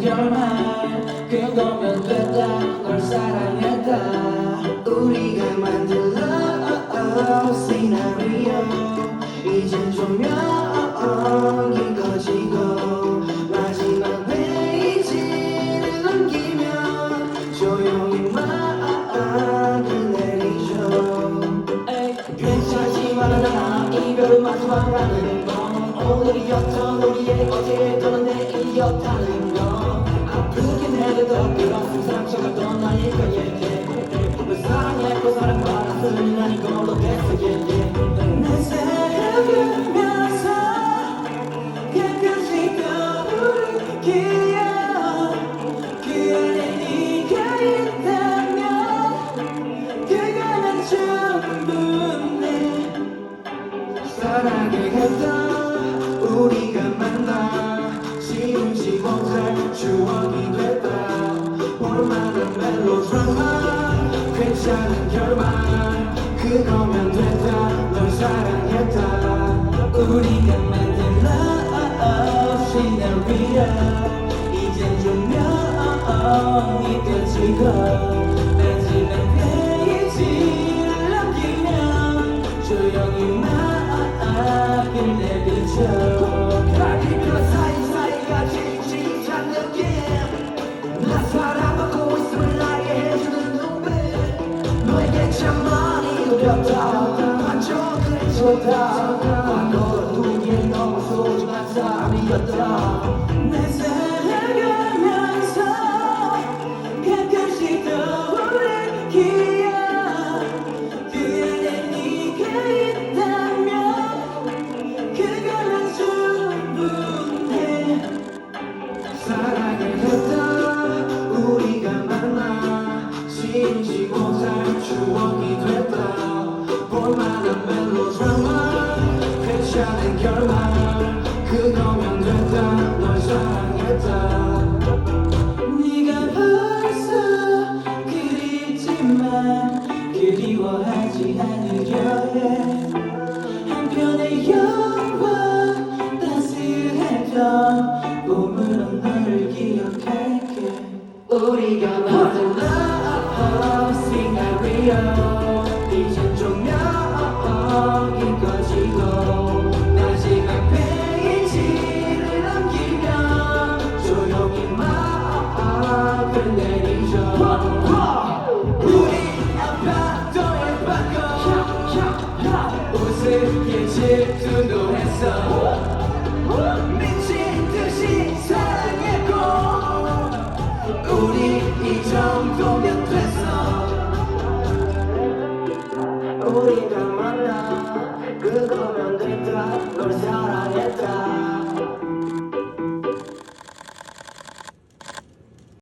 결말. 그거면 됐다. 널 사랑했다. 우리가 만든 love scenario 이젠 조명이 꺼지고 마지막 페이지를 넘기면 조용히 막을 내리죠. 괜찮지만 나 이별은 마지막이라는 건 오늘이었던 우리의 어제였던 내일이었다는 건 그런 상처가 더 나일 거야 널 사랑했고 사랑받았으니 난 이걸로 됐어 yeah. 내 생각하면서 가끔씩 떠오르는 기억 그 안에 네가 있다면 그거면 충분해 사랑을 했다 우리가 만나 지우지 못할 추억이 됐 괜찮은 결말. 그거면 됐다. 널 사랑했다. 우리가 만든 love scenario 이젠 조명이 꺼지고 다 반쪽을 좋다 과거 우리의 너무 소중한 사람이었다 그리워하지 않으려 해. 한편의 영원 따스했던 봄으로 너를 기억할게. 우리가 만든 love scenario Lord, God.